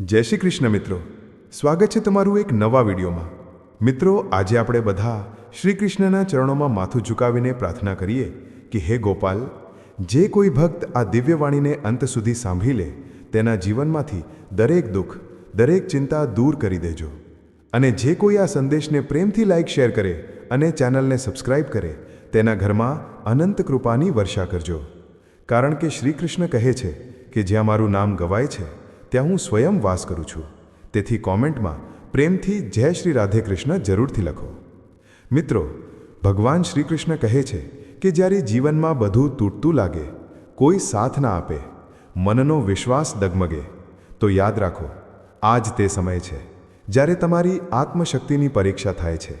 જય શ્રી કૃષ્ણ મિત્રો. સ્વાગત છે તમારું એક નવા વિડીયોમાં. મિત્રો, આજે આપણે બધા શ્રી કૃષ્ણના ચરણોમાં માથું ઝુકાવીને પ્રાર્થના કરીએ કે હે ગોપાલ, જે કોઈ ભક્ત આ દિવ્યવાણીને અંત સુધી સાંભળી લે, તેના જીવનમાંથી દરેક દુઃખ, દરેક ચિંતા દૂર કરી દેજો. અને જે કોઈ આ સંદેશને પ્રેમથી લાઈક, શેર કરે અને ચેનલને સબસ્ક્રાઇબ કરે, તેના ઘરમાં અનંત કૃપાની વર્ષા કરજો. કારણ કે શ્રી કૃષ્ણ કહે છે કે જ્યાં મારું નામ ગવાય છે ત્યાં હું સ્વયં વાસ કરું છું. તેથી કોમેન્ટમાં પ્રેમથી જય શ્રી રાધે કૃષ્ણ જરૂરથી લખો. મિત્રો, ભગવાન શ્રી કૃષ્ણ કહે છે કે જ્યારે જીવનમાં બધું તૂટતું લાગે, કોઈ સાથ ના આપે, મનનો વિશ્વાસ ડગમગે તો યાદ રાખો આ જ તે સમય છે જ્યારે તમારી આત્મશક્તિની પરીક્ષા થાય છે.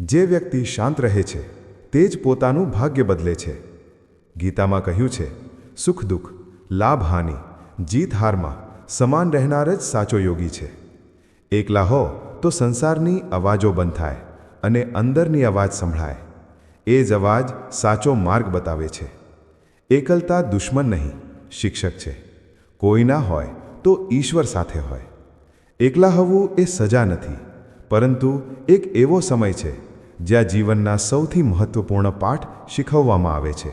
જે વ્યક્તિ શાંત રહે છે, તે જ પોતાનું ભાગ્ય બદલે છે. ગીતામાં કહ્યું છે, સુખ દુઃખ લાભ હાનિ જીત હારમાં સમાન રહેનાર જ સાચો યોગી છે. એકલા હો તો સંસારની અવાજો બંધ થાય અને અંદરની અવાજ સંભળાય. એ જ અવાજ સાચો માર્ગ બતાવે છે. એકલતા દુશ્મન નહીં, શિક્ષક છે. કોઈ ના હોય તો ઈશ્વર સાથે હોય. એકલા હોવું એ સજા નથી, પરંતુ એક એવો સમય છે જ્યાં જીવનના સૌથી મહત્વપૂર્ણ પાઠ શીખવવામાં આવે છે.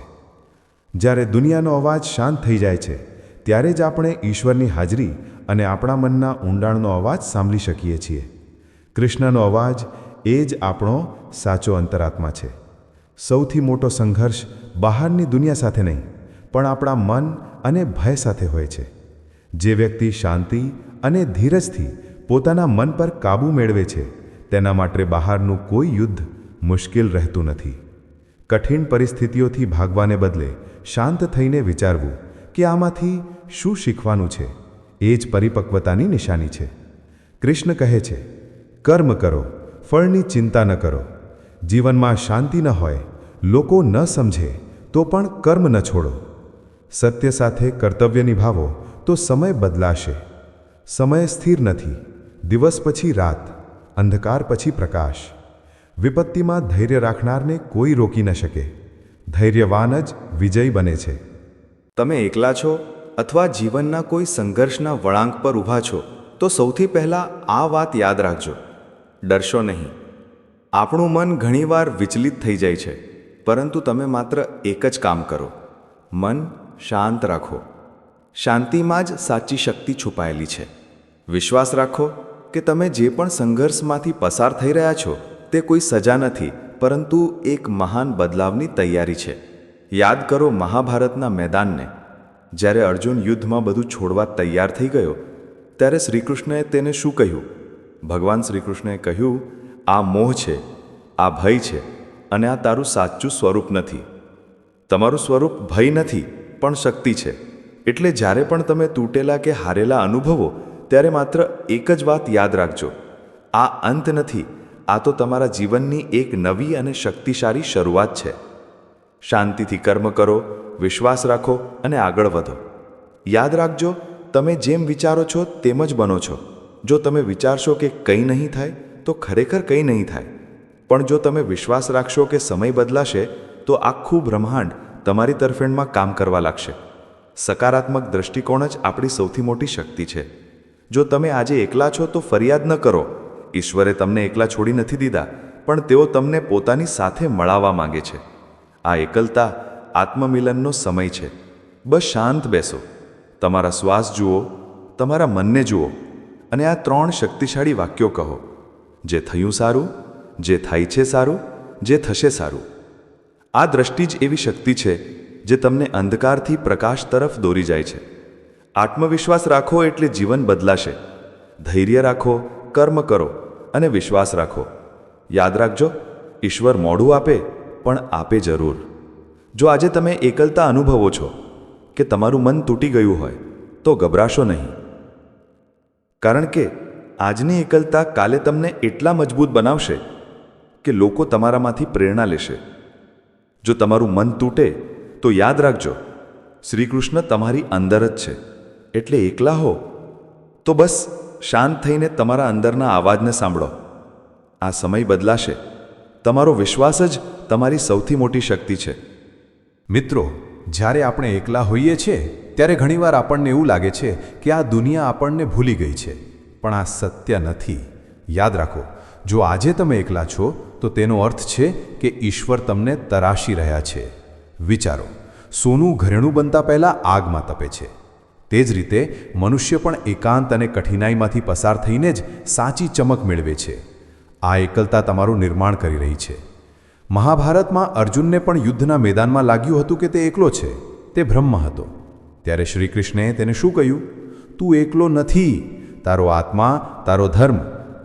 જ્યારે દુનિયાનો અવાજ શાંત થઈ જાય છે ત્યારે જ આપણે ઈશ્વરની હાજરી અને આપણા મનના ઊંડાણનો અવાજ સાંભળી શકીએ છીએ. કૃષ્ણનો અવાજ એ જ આપણો સાચો અંતરાત્મા છે. સૌથી મોટો સંઘર્ષ બહારની દુનિયા સાથે નહીં, પણ આપણા મન અને ભય સાથે હોય છે. જે વ્યક્તિ શાંતિ અને ધીરજથી પોતાના મન પર કાબૂ મેળવે છે, તેના માટે બહારનું કોઈ યુદ્ધ મુશ્કેલ રહેતું નથી. કઠિન પરિસ્થિતિઓથી ભાગવાને બદલે શાંત થઈને વિચારવું કે આમાંથી શું શીખવાનું છે? એ જ પરિપક્વતાની નિશાની છે. કૃષ્ણ કહે છે, કર્મ કરો, ફળની ચિંતા ન કરો. જીવનમાં શાંતિ ન હોય, લોકો ન સમજે, તો પણ કર્મ ન છોડો. સત્ય સાથે કર્તવ્ય નિભાવો, તો સમય બદલાશે. સમય સ્થિર નથી, દિવસ પછી રાત, અંધકાર પછી પ્રકાશ. વિપત્તિમાં ધૈર્ય રાખનારને કોઈ રોકી ન શકે. ધૈર્યવાન જ વિજય બને છે. તમે એકલા છો? અથવા જીવનના કોઈ સંઘર્ષના વળાંક પર ઊભા છો, તો સૌથી પહેલાં આ વાત યાદ રાખજો. ડરશો નહીં. આપણું મન ઘણીવાર વિચલિત થઈ જાય છે, પરંતુ તમે માત્ર એક જ કામ કરો. મન શાંત રાખો. શાંતિમાં જ સાચી શક્તિ છુપાયેલી છે. વિશ્વાસ રાખો કે તમે જે પણ સંઘર્ષમાંથી પસાર થઈ રહ્યા છો, તે કોઈ સજા નથી, પરંતુ એક મહાન બદલાવની તૈયારી છે. યાદ કરો મહાભારતના મેદાનને. જ્યારે અર્જુન યુદ્ધમાં બધું છોડવા તૈયાર થઈ ગયો, ત્યારે શ્રીકૃષ્ણએ તેને શું કહ્યું? ભગવાન શ્રીકૃષ્ણએ કહ્યું, આ મોહ છે, આ ભય છે અને આ તારું સાચું સ્વરૂપ નથી. તમારું સ્વરૂપ ભય નથી, પણ શક્તિ છે. એટલે જ્યારે પણ તમે તૂટેલા કે હારેલા અનુભવો, ત્યારે માત્ર એક જ વાત યાદ રાખજો. આ અંત નથી, આ તો તમારા જીવનની એક નવી અને શક્તિશાળી શરૂઆત છે. શાંતિથી કર્મ કરો, વિશ્વાસ રાખો અને આગળ વધો. યાદ રાખજો, તમે જેમ વિચારો છો તેમ જ બનો છો. જો તમે વિચારશો કે કંઈ નહીં થાય, તો ખરેખર કંઈ નહીં થાય. પણ જો તમે વિશ્વાસ રાખશો કે સમય બદલાશે, તો આખું બ્રહ્માંડ તમારી તરફેણમાં કામ કરવા લાગશે. સકારાત્મક દ્રષ્ટિકોણ જ આપણી સૌથી મોટી શક્તિ છે. જો તમે આજે એકલા છો, તો ફરિયાદ ન કરો. ઈશ્વરે તમને એકલા છોડી નથી દીધા, પણ તેઓ તમને પોતાની સાથે મળાવવા માંગે છે. આ એકલતા આત્મમિલનનો સમય છે. બસ શાંત બેસો. તમારા શ્વાસ જુઓ, તમારા મનને જુઓ અને આ ત્રણ શક્તિશાળી વાક્યો કહો. જે થયું સારું, જે થાય છે સારું, જે થશે સારું. આ દ્રષ્ટિ જ એવી શક્તિ છે જે તમને અંધકારથી પ્રકાશ તરફ દોરી જાય છે. આત્મવિશ્વાસ રાખો એટલે જીવન બદલાશે. ધૈર્ય રાખો, કર્મ કરો અને વિશ્વાસ રાખો. યાદ રાખજો, ઈશ્વર મોઢું આપે પણ આપે જરૂર. જો આજે તમે એકલતા અનુભવો છો કે તમારું મન તૂટી ગયું હોય, તો ગભરાશો નહીં. કારણ કે આજની એકલતા કાલે તમને એટલા મજબૂત બનાવશે કે લોકો તમારામાંથી પ્રેરણા લેશે. જો તમારું મન તૂટે, તો યાદ રાખજો, શ્રીકૃષ્ણ તમારી અંદર જ છે. એટલે એકલા હો. તો બસ શાંત થઈને તમારા અંદરના અવાજને સાંભળો. આ સમય બદલાશે. તમારો વિશ્વાસ જ તમારી સૌથી મોટી શક્તિ છે. મિત્રો, જ્યારે આપણે એકલા હોઈએ છીએ, ત્યારે ઘણીવાર આપણને એવું લાગે છે કે આ દુનિયા આપણને ભૂલી ગઈ છે. પણ આ સત્ય નથી. યાદ રાખો, જો આજે તમે એકલા છો, તો તેનો અર્થ છે કે ઈશ્વર તમને તરાશી રહ્યા છે. વિચારો, સોનું ઘરેણું બનતા પહેલાં આગમાં તપે છે. તે જ રીતે, મનુષ્ય પણ એકાંત અને કઠિનાઈમાંથી પસાર થઈને જ સાચી ચમક મેળવે છે. આ એકલતા તમારું નિર્માણ કરી રહી છે. મહાભારતમાં અર્જુનને પણ યુદ્ધના મેદાનમાં લાગ્યું હતું કે તે એકલો છે. તે બ્રહ્મ હતો. ત્યારે શ્રી કૃષ્ણે તેને શું કહ્યું? તું એકલો નથી. તારો આત્મા, તારો ધર્મ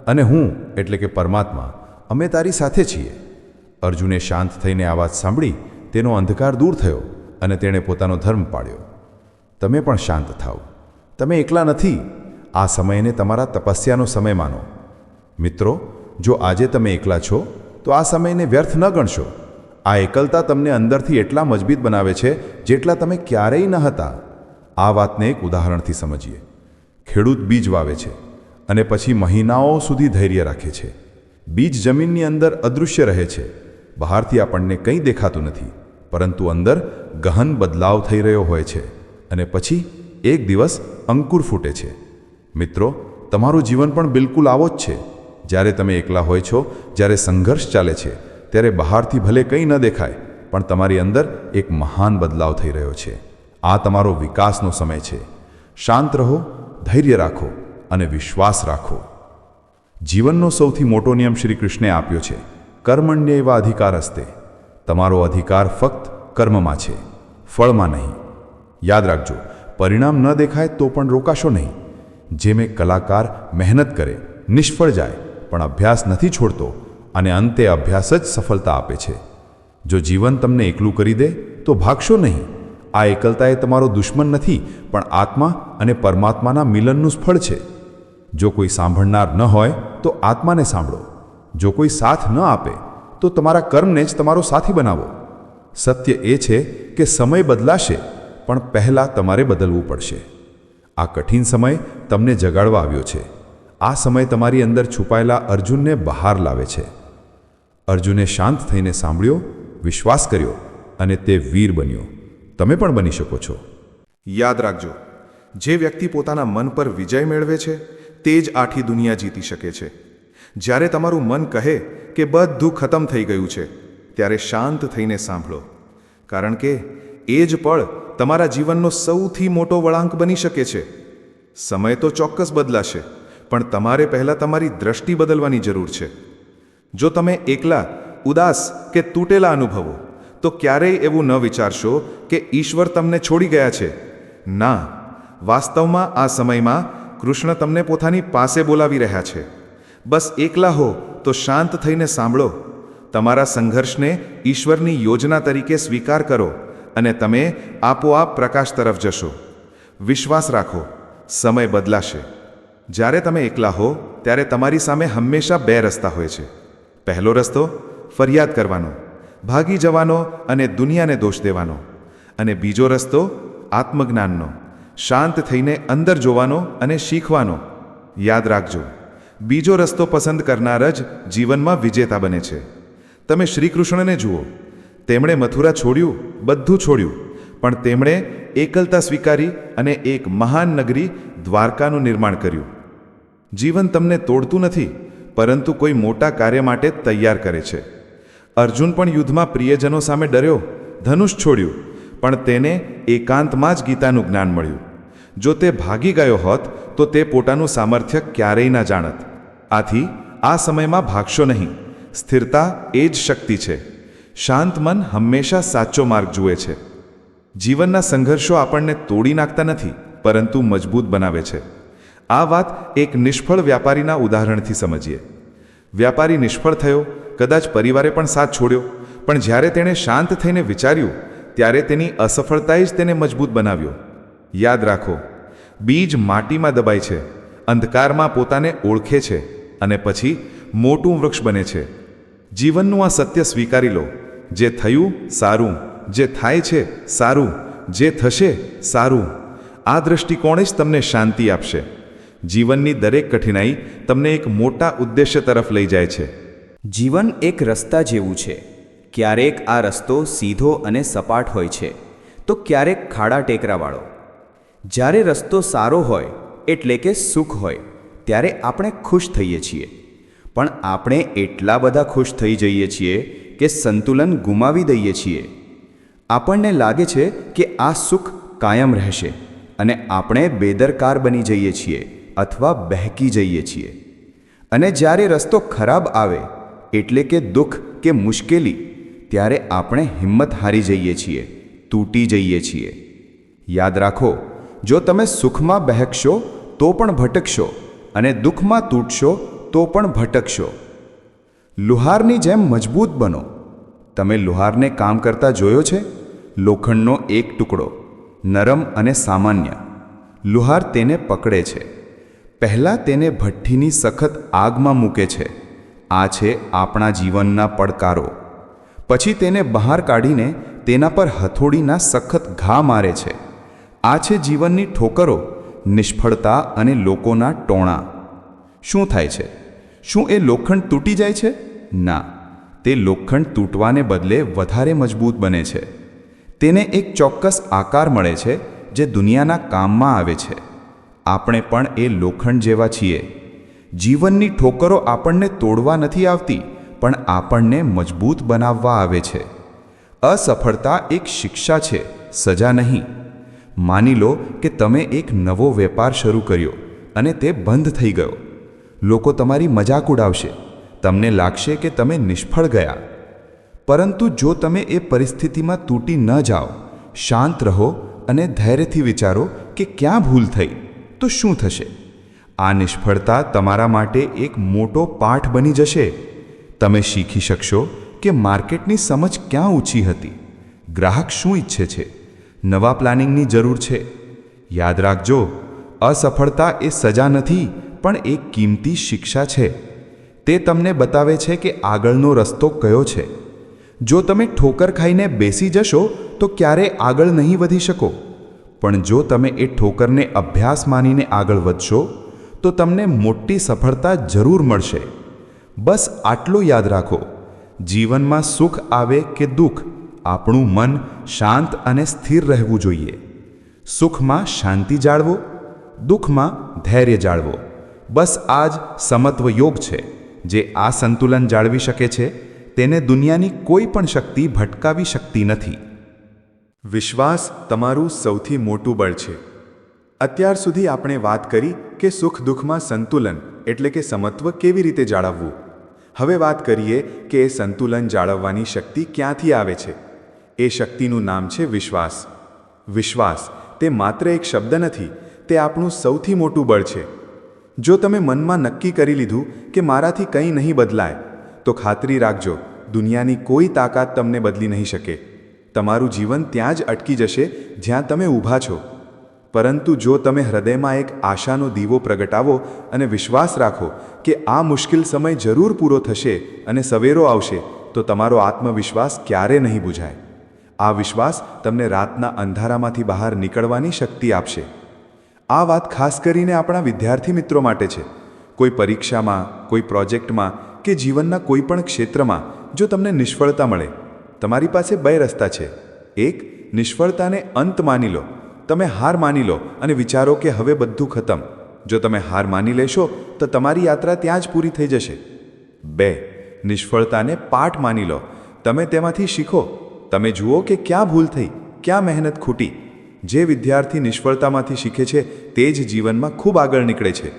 અને હું, એટલે કે પરમાત્મા, અમે તારી સાથે છીએ. અર્જુને શાંત થઈને આ વાત સાંભળી તેનો અંધકાર દૂર થયો અને તેણે પોતાનો ધર્મ પાળ્યો. તમે પણ શાંત થાઓ. તમે એકલા નથી. આ સમયને તમારા તપસ્યાનો સમય માનો. મિત્રો, જો આજે તમે એકલા છો તો આ સમયને વ્યર્થ ન ગણશો. આ એકલતા તમને અંદરથી એટલા મજબૂત બનાવે છે, જેટલા તમે ક્યારેય ન હતા. આ વાતને એક ઉદાહરણથી સમજીએ. ખેડૂત બીજ વાવે છે અને પછી મહિનાઓ સુધી ધૈર્ય રાખે છે. બીજ જમીનની અંદર અદૃશ્ય રહે છે. બહારથી આપણને કંઈ દેખાતું નથી, પરંતુ અંદર ગહન બદલાવ થઈ રહ્યો હોય છે અને પછી એક દિવસ અંકુર ફૂટે છે. મિત્રો, તમારું જીવન પણ બિલકુલ આવો જ છે. જ્યારે તમે એકલા હોય છો, જ્યારે સંઘર્ષ ચાલે છે, ત્યારે બહારથી ભલે કંઈ ન દેખાય, પણ તમારી અંદર એક મહાન બદલાવ થઈ રહ્યો છે. આ તમારો વિકાસનો સમય છે. શાંત રહો, ધૈર્ય રાખો અને વિશ્વાસ રાખો. જીવનનો સૌથી મોટો નિયમ શ્રી કૃષ્ણે આપ્યો છે કર્મણ્ય એવા અધિકાર હસ્તે. તમારો અધિકાર ફક્ત કર્મમાં છે, ફળમાં નહીં. યાદ રાખજો, પરિણામ ન દેખાય તો પણ રોકાશો નહીં. જે મેં કલાકાર મહેનત કરે, નિષ્ફળ જાય પણ અભ્યાસ નથી છોડતો અને અંતે અભ્યાસ જ સફળતા આપે છે. જો જીવન તમને એકલું કરી દે, તો ભાગશો નહીં. આ એકલતા એ તમારો દુશ્મન નથી, પણ આત્મા અને પરમાત્માના મિલનનું સ્ફળ છે. જો કોઈ સાંભળનાર ન હોય, તો આત્માને સાંભળો. જો કોઈ સાથ ન આપે, તો તમારા કર્મને જ તમારો સાથી બનાવો. સત્ય એ છે કે સમય બદલાશે, પણ પહેલાં તમારે બદલવું પડશે. આ કઠિન સમય તમને જગાડવા આવ્યો છે. આ સમય તમારી અંદર છુપાયેલા અર્જુનને બહાર લાવે છે. અર્જુને શાંત થઈને સાંભળ્યો, વિશ્વાસ કર્યો અને તે વીર બન્યો. તમે પણ બની શકો છો. યાદ રાખજો, જે વ્યક્તિ પોતાના મન પર વિજય મેળવે છે, તે જ આખી દુનિયા જીતી શકે છે. જ્યારે તમારું મન કહે કે બધું ખતમ થઈ ગયું છે, ત્યારે શાંત થઈને સાંભળો. કારણ કે એ જ પળ તમારા જીવનનો સૌથી મોટો વળાંક બની શકે છે. સમય તો ચોક્કસ બદલાશે. પણ તમારે પહેલાં તમારી દ્રષ્ટિ બદલવાની જરૂર છે. જો તમે એકલા, ઉદાસ કે તૂટેલા અનુભવો, તો ક્યારેય એવું ન વિચારશો કે ઈશ્વર તમને છોડી ગયા છે. ના, વાસ્તવમાં આ સમયમાં કૃષ્ણ તમને પોતાની પાસે બોલાવી રહ્યા છે. બસ એકલા હો તો શાંત થઈને સાંભળો. તમારા સંઘર્ષને ઈશ્વરની યોજના તરીકે સ્વીકાર કરો અને તમે આપોઆપ પ્રકાશ તરફ જશો. વિશ્વાસ રાખો, સમય બદલાશે. જ્યારે તમે એકલા હો, ત્યારે તમારી સામે હંમેશા બે રસ્તા હોય છે. પહેલો રસ્તો, ફરિયાદ કરવાનો, ભાગી જવાનો અને દુનિયાને દોષ દેવાનો. અને બીજો રસ્તો, આત્મજ્ઞાનનો, શાંત થઈને અંદર જોવાનો અને શીખવાનો. યાદ રાખજો, બીજો રસ્તો પસંદ કરનાર જ જીવનમાં વિજેતા બને છે. તમે શ્રીકૃષ્ણને જુઓ, તેમણે મથુરા છોડ્યું, બધું છોડ્યું, પણ તેમણે એકલતા સ્વીકારી અને એક મહાન નગરી દ્વારકાનું નિર્માણ કર્યું. જીવન તમને તોડતું નથી, પરંતુ કોઈ મોટા કાર્ય માટે તૈયાર કરે છે. અર્જુન પણ યુદ્ધમાં પ્રિયજનો સામે ડર્યો, ધનુષ છોડ્યું, પણ તેને એકાંતમાં જ ગીતાનું જ્ઞાન મળ્યું. જો તે ભાગી ગયો હોત, તો તે પોતાનું સામર્થ્ય ક્યારેય ના જાણત. આથી આ સમયમાં ભાગશો નહીં. સ્થિરતા એ જ શક્તિ છે. શાંત મન હંમેશા સાચો માર્ગ જુએ છે. જીવનના સંઘર્ષો આપણને તોડી નાખતા નથી, પરંતુ મજબૂત બનાવે છે. આ વાત એક નિષ્ફળ વ્યાપારીના ઉદાહરણથી સમજીએ. વ્યાપારી નિષ્ફળ થયો, કદાચ પરિવારે પણ સાથ છોડ્યો, પણ જ્યારે તેણે શાંત થઈને વિચાર્યું, ત્યારે તેની અસફળતાએ જ તેને મજબૂત બનાવ્યો. યાદ રાખો, બીજ માટીમાં દબાય છે, અંધકારમાં પોતાને ઓળખે છે અને પછી મોટું વૃક્ષ બને છે. જીવનનું આ સત્ય સ્વીકારી લો, જે થયું સારું, જે થાય છે સારું, જે થશે સારું. આ દૃષ્ટિકોણે જ તમને શાંતિ આપશે. જીવનની દરેક કઠિનાઈ તમને એક મોટા ઉદ્દેશ્ય તરફ લઈ જાય છે. જીવન એક રસ્તા જેવું છે. ક્યારેક આ રસ્તો સીધો અને સપાટ હોય છે. તો ક્યારેક ખાડા ટેકરાવાળો. જ્યારે રસ્તો સારો હોય, એટલે કે સુખ હોય, ત્યારે આપણે ખુશ થઈએ છીએ. પણ આપણે એટલા બધા ખુશ થઈ જઈએ છીએ કે સંતુલન ગુમાવી દઈએ છીએ. આપણને લાગે છે કે આ સુખ કાયમ રહેશે અને આપણે બેદરકાર બની જઈએ છીએ. અથવા બહેકી જઈએ છીએ. અને જ્યારે રસ્તો ખરાબ આવે, એટલે કે દુઃખ કે મુશ્કેલી, ત્યારે આપણે હિંમત હારી જઈએ છીએ, તૂટી જઈએ છીએ. યાદ રાખો, જો તમે સુખમાં બહેકશો, તો પણ ભટકશો, અને દુઃખમાં તૂટશો, તો પણ ભટકશો. લુહારની જેમ મજબૂત બનો. તમે લુહારને કામ કરતા જોયો છે? લોખંડનો એક ટુકડો, નરમ અને સામાન્ય. લુહાર તેને પકડે છે. પહેલાં તેને ભઠ્ઠીની સખત આગમાં મૂકે છે. આ છે આપણા જીવનના પડકારો. પછી તેને બહાર કાઢીને તેના પર હથોડીના સખત ઘા મારે છે. આ છે જીવનની ઠોકરો, નિષ્ફળતા અને લોકોના ટોણા. શું થાય છે? શું એ લોખંડ તૂટી જાય છે? ના. તે લોખંડ તૂટવાને બદલે વધારે મજબૂત બને છે. તેને એક ચોક્કસ આકાર મળે છે જે દુનિયાના કામમાં આવે છે. આપણે પણ એ લોખંડ જેવા છીએ. જીવનની ઠોકરો આપણને તોડવા નથી આવતી, પણ આપણને મજબૂત બનાવવા આવે છે. અસફળતા એક શિક્ષા છે, સજા નહીં. માની લો કે તમે એક નવો વેપાર શરૂ કર્યો અને તે બંધ થઈ ગયો. લોકો તમારી મજાક ઉડાવશે. તમને લાગશે કે તમે નિષ્ફળ ગયા. પરંતુ જો તમે એ પરિસ્થિતિમાં તૂટી ન જાઓ, શાંત રહો અને ધૈર્યથી વિચારો કે ક્યાં ભૂલ થઈ. તો શું થશે? આ નિષ્ફળતા તમારા માટે એક મોટો પાઠ બની જશે. તમે શીખી શકશો કે માર્કેટની સમજ ક્યાં ઊંચી હતી. ગ્રાહક શું ઈચ્છે છે? નવા પ્લાનિંગની જરૂર છે. યાદ રાખજો, અસફળતા એ સજા નથી, પણ એક કિંમતી શિક્ષા છે. તે તમને બતાવે છે કે આગળનો રસ્તો કયો છે. જો તમે ઠોકર ખાઈને બેસી જશો, તો ક્યારે આગળ નહીં વધી શકો. પણ જો તમે એ ઠોકરને અભ્યાસ માનીને આગળ વધશો, તો તમને મોટી સફળતા જરૂર મળશે. બસ આટલું યાદ રાખો, જીવનમાં સુખ આવે કે દુઃખ, આપણું મન શાંત અને સ્થિર રહેવું જોઈએ. સુખમાં શાંતિ જાળવો, દુઃખમાં ધૈર્ય જાળવો. બસ આ જ સમત્વ યોગ છે, જે આ સંતુલન જાળવી શકે છે, તેને દુનિયાની કોઈ પણ શક્તિ ભટકાવી શકતી નથી. વિશ્વાસ તમારું સૌથી મોટું બળ છે. અત્યાર સુધી આપણે વાત કરી કે સુખ દુઃખમાં સંતુલન એટલે કે સમત્વ કેવી રીતે જાળવવું. હવે વાત કરીએ કે એ સંતુલન જાળવવાની શક્તિ ક્યાંથી આવે છે. એ શક્તિનું નામ છે વિશ્વાસ. વિશ્વાસ તે માત્ર એક શબ્દ નથી, તે આપણું સૌથી મોટું બળ છે. જો તમે મનમાં નક્કી કરી લીધું કે મારાથી કંઈ નહીં બદલાય, તો ખાતરી રાખજો, દુનિયાની કોઈ તાકાત તમને બદલી નહીં શકે. તમારું જીવન ત્યાં જ અટકી જશે જ્યાં તમે ઊભા છો. પરંતુ જો તમે હૃદયમાં એક આશાનો દીવો પ્રગટાવો અને વિશ્વાસ રાખો કે આ મુશ્કેલ સમય જરૂર પૂરો થશે અને સવેરો આવશે, તો તમારો આત્મવિશ્વાસ ક્યારે નહીં બુઝાય. આ વિશ્વાસ તમને રાતના અંધારામાંથી બહાર નીકળવાની શક્તિ આપશે. આ વાત ખાસ કરીને આપણા વિદ્યાર્થી મિત્રો માટે છે. કોઈ પરીક્ષામાં, કોઈ પ્રોજેક્ટમાં કે જીવનના કોઈ પણ ક્ષેત્રમાં જો તમને નિષ્ફળતા મળે તમારી પાસે બે રસ્તા છે. એક, નિષ્ફળતાને અંત માની લો. તમે હાર માની લો અને વિચારો કે હવે બધું ખતમ. જો તમે હાર માની લેશો, તો તમારી યાત્રા ત્યાં જ પૂરી થઈ જશે. બે, નિષ્ફળતાને પાઠ માની લો. તમે તેમાંથી શીખો. તમે જુઓ કે ક્યાં ભૂલ થઈ, ક્યાં મહેનત ખૂટી. જે વિદ્યાર્થી નિષ્ફળતામાંથી શીખે છે, તે જ જીવનમાં ખૂબ આગળ નીકળે છે.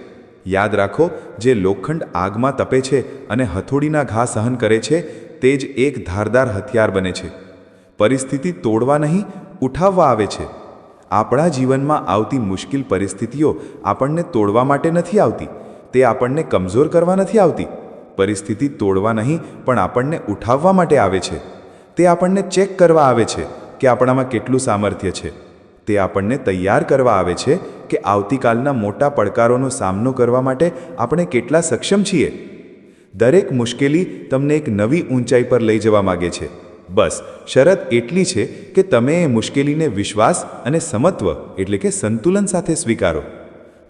યાદ રાખો, જે લોખંડ આગમાં તપે છે અને હથોડીના ઘા સહન કરે છે તે જ એક ધારદાર હથિયાર બને છે. પરિસ્થિતિ તોડવા નહીં, ઉઠાવવા આવે છે. આપણા જીવનમાં આવતી મુશ્કેલ પરિસ્થિતિઓ આપણને તોડવા માટે નથી આવતી. તે આપણને કમજોર કરવા નથી આવતી. પરિસ્થિતિ તોડવા નહીં, પણ આપણને ઉઠાવવા માટે આવે છે. તે આપણને ચેક કરવા આવે છે કે આપણામાં કેટલું સામર્થ્ય છે. તે આપણને તૈયાર કરવા આવે છે કે આવતીકાલના મોટા પડકારોનો સામનો કરવા માટે આપણે કેટલા સક્ષમ છીએ. દરેક મુશ્કેલી તમને એક નવી ઊંચાઈ પર લઈ જવા માગે છે. બસ, શરત એટલી છે કે તમે એ મુશ્કેલીને વિશ્વાસ અને સમત્વ, એટલે કે સંતુલન સાથે સ્વીકારો.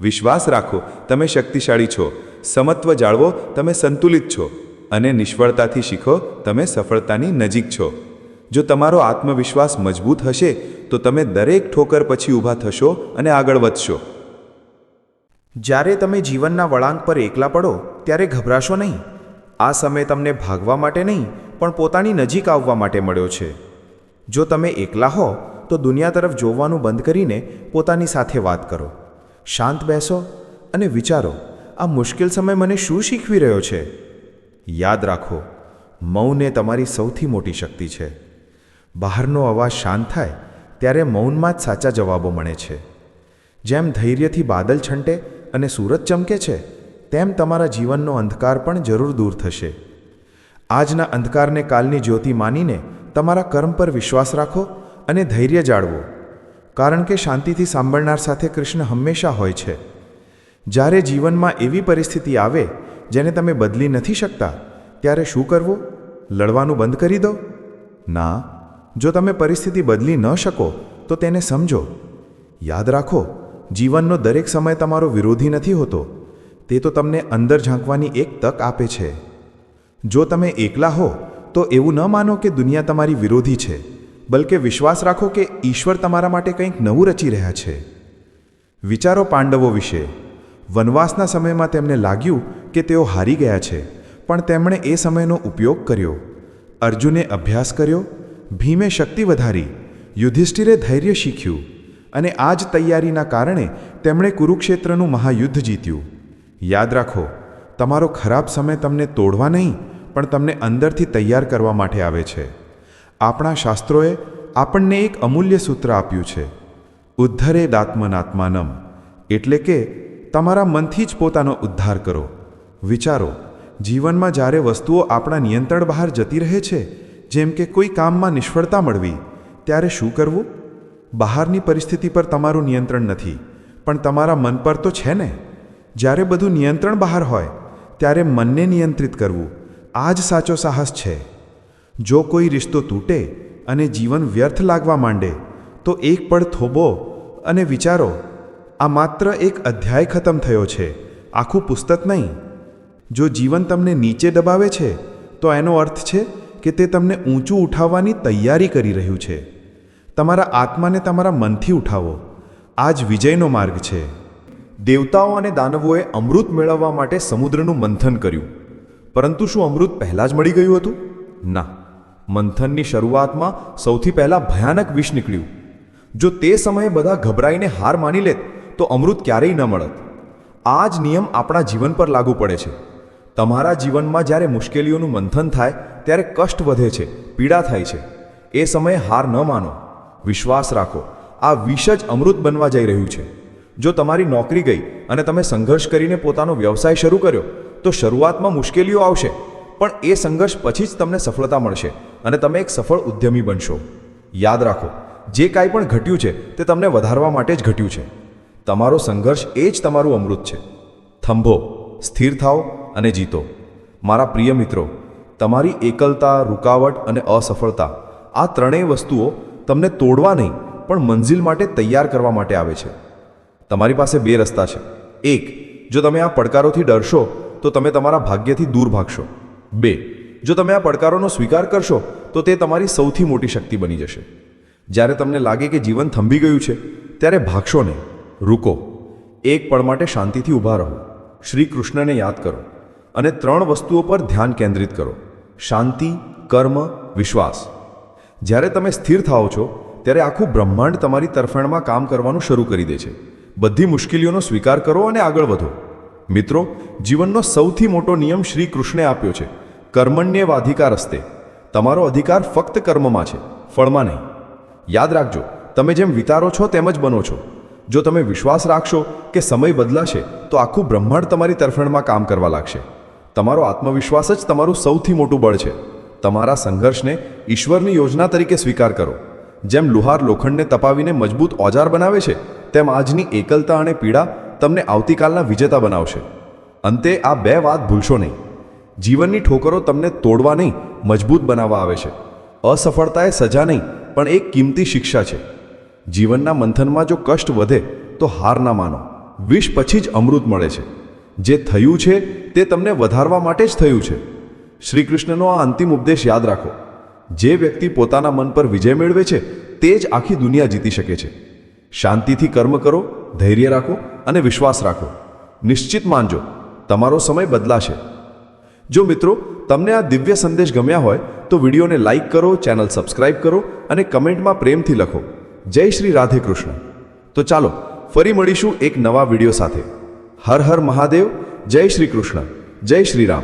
વિશ્વાસ રાખો, તમે શક્તિશાળી છો. સમત્વ જાળવો, તમે સંતુલિત છો. અને નિષ્ફળતાથી શીખો, તમે સફળતાની નજીક છો. જો તમારો આત્મવિશ્વાસ મજબૂત હશે, તો તમે દરેક ઠોકર પછી ઊભા થશો અને આગળ વધશો. જ્યારે તમે જીવનના વળાંક પર એકલા પડો, ત્યારે ગભરાશો નહીં. આ સમય તમને ભાગવા માટે નહીં, પણ પોતાની નજીક આવવા માટે મળ્યો છે. જો તમે એકલા હો, તો દુનિયા તરફ જોવાનું બંધ કરીને પોતાની સાથે વાત કરો. શાંત બેસો અને વિચારો, આ મુશ્કેલ સમય મને શું શીખવી રહ્યો છે? યાદ રાખો મૌન એ તમારી સૌથી મોટી શક્તિ છે. બહારનો અવાજ શાંત થાય, ત્યારે મૌનમાં જ સાચા જવાબો મળે છે. જેમ ધૈર્યથી બાદલ છંટે અને સૂરજ ચમકે છે, તેમ તમારા જીવનનો અંધકાર પણ જરૂર દૂર થશે. આજના અંધકારને કાલની જ્યોતિ માનીને તમારા કર્મ પર વિશ્વાસ રાખો અને ધૈર્ય જાળવો, કારણ કે શાંતિથી સાંભળનાર સાથે કૃષ્ણ હંમેશા હોય છે. જ્યારે જીવનમાં એવી પરિસ્થિતિ આવે, જેને તમે બદલી નથી શકતા, ત્યારે શું કરવું? લડવાનું બંધ કરી દો? ના, જો તમે પરિસ્થિતિ બદલી ન શકો, તો તેને સમજો. યાદ રાખો જીવનનો દરેક સમય તમારો વિરોધી નથી હોતો. તે તો તમને અંદર ઝાંકવાની એક તક આપે છે. જો તમે એકલા હો, તો એવું ન માનો કે દુનિયા તમારી વિરોધી છે, બલકે વિશ્વાસ રાખો કે ઈશ્વર તમારા માટે કંઈક નવું રચી રહ્યા છે. વિચારો પાંડવો વિશે. વનવાસના સમયમાં તેમને લાગ્યું કે તેઓ હારી ગયા છે, પણ તેમણે એ સમયનો ઉપયોગ કર્યો. અર્જુને અભ્યાસ કર્યો, ભીમે શક્તિ વધારી, યુધિષ્ઠિરે ધૈર્ય શીખ્યું. અને આ જ તૈયારીના કારણે તેમણે કુરુક્ષેત્રનું મહાયુદ્ધ જીત્યું. યાદ રાખો, તમારો ખરાબ સમય તમને તોડવા નહીં, પણ તમને અંદરથી તૈયાર કરવા માટે આવે છે. આપણા શાસ્ત્રોએ આપણને એક અમૂલ્ય સૂત્ર આપ્યું છે. ઉદ્ધરે દાત્મનાત્માનમ, એટલે કે તમારા મનથી જ પોતાનો ઉદ્ધાર કરો. વિચારો, જીવનમાં જ્યારે વસ્તુઓ આપણા નિયંત્રણ બહાર જતી રહે છે, જેમ કે કોઈ કામમાં નિષ્ફળતા મળવી, ત્યારે શું કરવું? બહારની પરિસ્થિતિ પર તમારું નિયંત્રણ નથી. પણ તમારા મન પર તો છે ને? જ્યારે બધું નિયંત્રણ બહાર હોય, ત્યારે મનને નિયંત્રિત કરવું આ જ સાચો સાહસ છે. જો કોઈ રિશ્તો તૂટે અને જીવન વ્યર્થ લાગવા માંડે, તો એક પળ થોભો અને વિચારો, આ માત્ર એક અધ્યાય ખતમ થયો છે, આખું પુસ્તક નહીં. જો જીવન તમને નીચે દબાવે છે, તો એનો અર્થ છે કે તે તમને ઊંચું ઉઠાવવાની તૈયારી કરી રહ્યું છે. તમારા આત્માને તમારા મનથી ઉઠાવો. આ જ વિજયનો માર્ગ છે. દેવતાઓ અને દાનવોએ અમૃત મેળવવા માટે સમુદ્રનું મંથન કર્યું. પરંતુ શું અમૃત પહેલાં જ મળી ગયું હતું? ના. મંથનની શરૂઆતમાં સૌથી પહેલાં ભયાનક વિષ નીકળ્યું. જો તે સમયે બધા ગભરાઈને હાર માની લેત, તો અમૃત ક્યારેય ન મળત. આ જ નિયમ આપણા જીવન પર લાગુ પડે છે. તમારા જીવનમાં જ્યારે મુશ્કેલીઓનું મંથન થાય, ત્યારે કષ્ટ વધે છે, પીડા થાય છે. એ સમયે હાર ન માનો. વિશ્વાસ રાખો. આ વિષ જ અમૃત બનવા જઈ રહ્યું છે. જો તમારી નોકરી ગઈ અને તમે સંઘર્ષ કરીને પોતાનો વ્યવસાય શરૂ કર્યો, તો શરૂઆતમાં મુશ્કેલીઓ આવશે, પણ એ સંઘર્ષ પછી જ તમને સફળતા મળશે અને તમે એક સફળ ઉદ્યમી બનશો. યાદ રાખો, જે કાંઈ પણ ઘટ્યું છે, તે તમને વધારવા માટે જ ઘટ્યું છે. તમારો સંઘર્ષ એ જ તમારું અમૃત છે. થંભો, સ્થિર થાઓ અને જીતો. મારા પ્રિય મિત્રો, તમારી એકલતા, રૂકાવટ અને અસફળતા, આ ત્રણેય વસ્તુઓ તમને તોડવા નહીં, પણ મંજિલ માટે તૈયાર કરવા માટે આવે છે. તમારી પાસે બે રસ્તા છે. એક, જો તમે આ પડકારોથી ડરશો, તો તમે તમારા ભાગ્યથી દૂર ભાગશો. બે, જો તમે આ પડકારોનો સ્વીકાર કરશો, તો તે તમારી સૌથી મોટી શક્તિ બની જશે. જ્યારે તમને લાગે કે જીવન થંભી ગયું છે, ત્યારે ભાગશો નહીં. રૂકો. એક પળ માટે શાંતિથી ઊભા રહો. શ્રી કૃષ્ણને યાદ કરો અને ત્રણ વસ્તુઓ પર ધ્યાન કેન્દ્રિત કરો. શાંતિ, કર્મ, વિશ્વાસ. જ્યારે તમે સ્થિર થાઓ છો, ત્યારે આખું બ્રહ્માંડ તમારી તરફેણમાં કામ કરવાનું શરૂ કરી દે છે. બધી મુશ્કેલીઓનો સ્વીકાર કરો અને આગળ વધો. મિત્રો, જીવનનો સૌથી મોટો નિયમ શ્રી કૃષ્ણે આપ્યો છે કર્મણ્યવાધિકાર હસ્તે તમારો અધિકાર ફક્ત કર્મમાં છે, ફળમાં નહીં. યાદ રાખજો, તમે જેમ વિતારો છો, તેમ જ બનો છો. જો તમે વિશ્વાસ રાખશો કે સમય બદલાશે, તો આખું બ્રહ્માંડ તમારી તરફેણમાં કામ કરવા લાગશે. તમારો આત્મવિશ્વાસ જ તમારું સૌથી મોટું બળ છે. તમારા સંઘર્ષને ઈશ્વરની યોજના તરીકે સ્વીકાર કરો. જેમ લુહાર લોખંડને તપાવીને મજબૂત ઓજાર બનાવે છે, તેમ આજની એકલતા અને પીડા તમને આવતીકાલના વિજેતા બનાવશે. અંતે આ બે વાત ભૂલશો નહીં. જીવનની ઠોકરો તમને તોડવા નહીં, મજબૂત બનાવવા આવે છે. અસફળતા એ સજા નહીં, પણ એક કિંમતી શિક્ષા છે. જીવનના મંથનમાં જો કષ્ટ વધે, તો હાર ના માનો. વિષ પછી જ અમૃત મળે છે. જે થયું છે, તે તમને વધારવા માટે જ થયું છે. શ્રી કૃષ્ણનો આ અંતિમ ઉપદેશ યાદ રાખો. જે વ્યક્તિ પોતાના મન પર વિજય મેળવે છે, તે જ આખી દુનિયા જીતી શકે છે. શાંતિથી કર્મ કરો, ધૈર્ય રાખો અને વિશ્વાસ રાખો. નિશ્ચિત માનજો, તમારો સમય બદલાશે. જો મિત્રો, તમને આ દિવ્ય સંદેશ ગમ્યા હોય, તો વિડીયોને લાઇક કરો, ચેનલ સબસ્ક્રાઇબ કરો અને કમેન્ટમાં પ્રેમથી લખો. જય શ્રી રાધે કૃષ્ણ. તો ચાલો, ફરી મળીશું એક નવા વીડિયો સાથે. હર હર મહાદેવ, જય શ્રી કૃષ્ણ, જય શ્રી રામ.